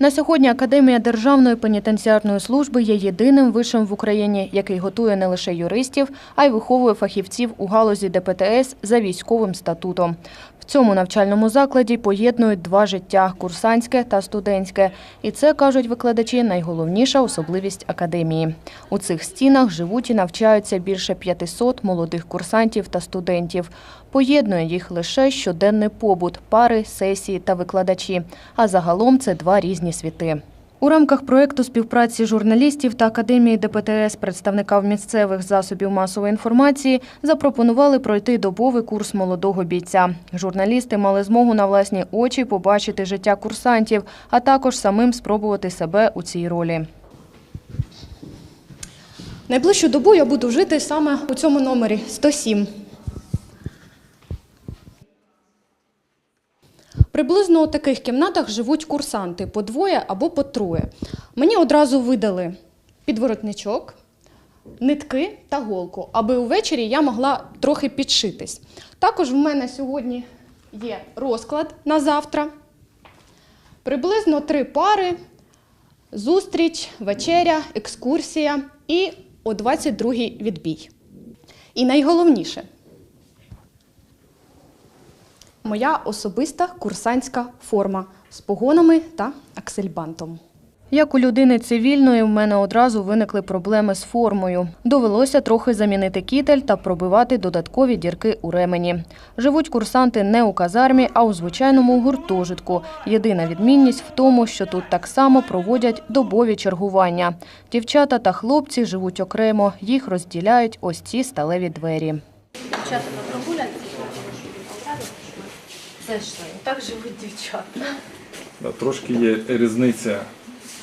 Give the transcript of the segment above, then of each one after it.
На сьогодні Академія Державної пенітенціарної служби є єдиним вишем в Україні, який готує не лише юристів, а й виховує фахівців у галузі ДПТС за військовим статутом. Цьому навчальному закладі поєднують два життя курсантське та студентське. І це, кажуть викладачі, найголовніша особливість академії. У цих стінах живуть і навчаються більше 500 молодих курсантів та студентів. Поєднує їх лише щоденний побут, пари, сесії та викладачі. А загалом це два різні світи. У рамках проєкту співпраці журналістів та Академії ДПТС представникам місцевих засобів масової інформації запропонували пройти добовий курс молодого бійця. Журналісти мали змогу на власні очі побачити життя курсантів, а також самим спробувати себе у цій ролі. Найближчу добу я буду жити саме у цьому номері 107. Приблизно у таких кімнатах живуть курсанти по двоє або по троє. Мені одразу видали підворотничок, нитки та голку, аби увечері я могла трохи підшитись. Також в мене сьогодні є розклад на завтра. Приблизно три пари, зустріч, вечеря, екскурсія і о 22-й відбій. І найголовніше моя особиста курсантська форма з погонами та аксельбантом. Як у людини цивільної, в мене одразу виникли проблеми з формою. Довелося трохи замінити кітель та пробивати додаткові дірки у ремені. Живуть курсанти не у казармі, а у звичайному гуртожитку. Єдина відмінність в тому, що тут так само проводять добові чергування. Дівчата та хлопці живуть окремо, їх розділяють ось ці сталеві двері. Дівчата зайшли. Так живуть дівчата. Да, трошки є різниця,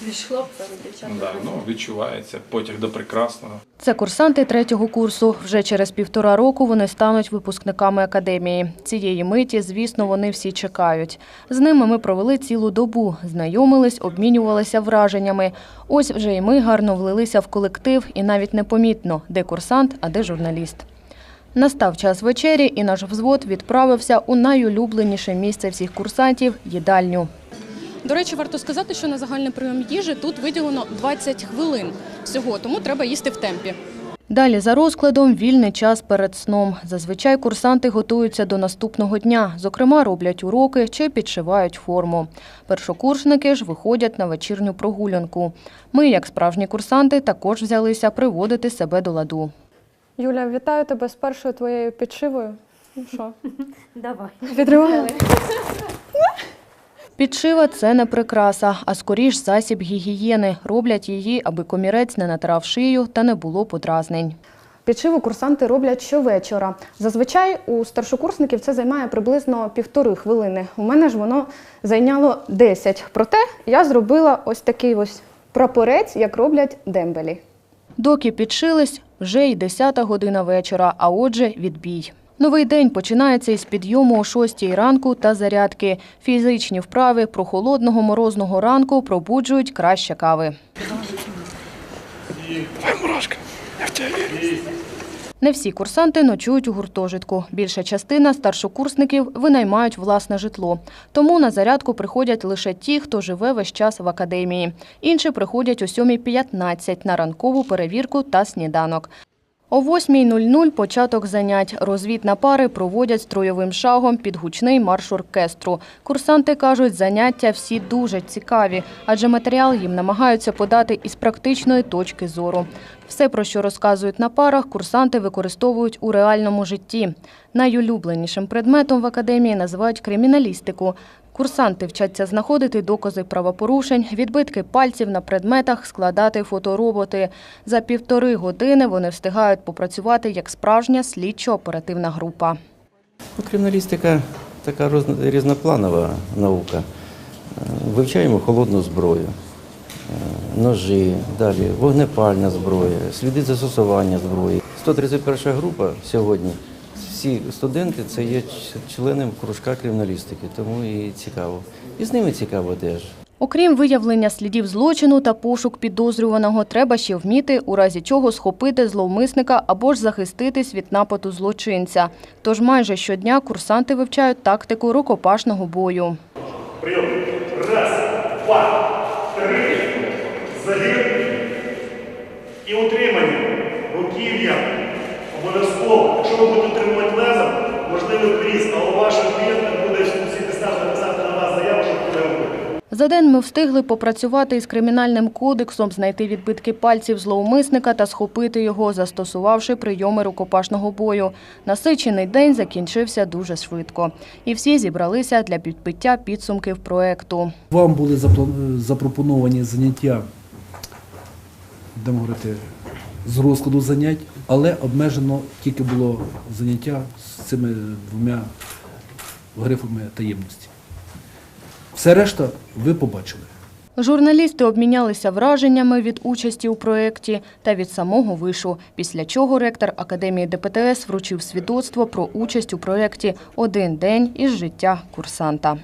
Між хлопцями дівчата. да, ну, відчувається потяг до прекрасного. Це курсанти третього курсу. Вже через півтора року вони стануть випускниками академії. Цієї миті, звісно, вони всі чекають. З ними ми провели цілу добу, знайомились, обмінювалися враженнями. Ось вже і ми гарно влилися в колектив, і навіть непомітно, де курсант, а де журналіст. Настав час вечері, і наш взвод відправився у найулюбленіше місце всіх курсантів їдальню. До речі, варто сказати, що на загальний прийом їжі тут виділено 20 хвилин всього, тому треба їсти в темпі. Далі за розкладом вільний час перед сном. Зазвичай курсанти готуються до наступного дня. Зокрема, роблять уроки чи підшивають форму. Першокурсники ж виходять на вечірню прогулянку. Ми, як справжні курсанти, також взялися приводити себе до ладу. Юля, вітаю тебе з першою твоєю підшивою. Ну що, Давай. відривали? Підшива – це не прикраса, а скоріш засіб гігієни. Роблять її, аби комірець не натирав шию та не було подразнень. Підшиву курсанти роблять щовечора. Зазвичай у старшокурсників це займає приблизно півтори хвилини. У мене ж воно зайняло 10. Проте я зробила ось такий ось прапорець, як роблять дембелі. Доки підшились, вже й 10 година вечора, а отже відбій. Новий день починається із підйому о 6 ранку та зарядки. Фізичні вправи прохолодного морозного ранку пробуджують краще кави. Не всі курсанти ночують у гуртожитку. Більша частина старшокурсників винаймають власне житло. Тому на зарядку приходять лише ті, хто живе весь час в академії. Інші приходять о 7.15 на ранкову перевірку та сніданок. О 8.00 початок занять. Розвід на пари проводять строєвим шагом під гучний марш оркестру. Курсанти кажуть, заняття всі дуже цікаві, адже матеріал їм намагаються подати із практичної точки зору. Все, про що розказують на парах, курсанти використовують у реальному житті. Найулюбленішим предметом в академії називають криміналістику. Курсанти вчаться знаходити докази правопорушень, відбитки пальців на предметах, складати фотороботи. За півтори години вони встигають попрацювати як справжня слідчо-оперативна група. Ну, Криміналістика така різнопланова наука. Е, Вивчаємо холодну зброю, е, ножі, далі вогнепальна зброя, сліди застосування зброї. 131 група сьогодні. Всі студенти це є ч- членами кружка криміналістики, тому і цікаво. І з ними цікаво теж. Окрім виявлення слідів злочину та пошук підозрюваного, треба ще вміти, у разі чого схопити зловмисника або ж захиститись від нападу злочинця. Тож майже щодня курсанти вивчають тактику рукопашного бою. Прийом. Раз, два, три загиб і утримання руків'я обов'язково. Якщо ви будете За день ми встигли попрацювати із кримінальним кодексом, знайти відбитки пальців зловмисника та схопити його, застосувавши прийоми рукопашного бою. Насичений день закінчився дуже швидко. І всі зібралися для підбиття підсумків проекту. Вам були запропоновані заняття, говорити, з розкладу занять, але обмежено тільки було заняття з цими двома грифами таємності. Все решта ви побачили. Журналісти обмінялися враженнями від участі у проєкті та від самого вишу, після чого ректор Академії ДПТС вручив свідоцтво про участь у проєкті «Один день із життя курсанта».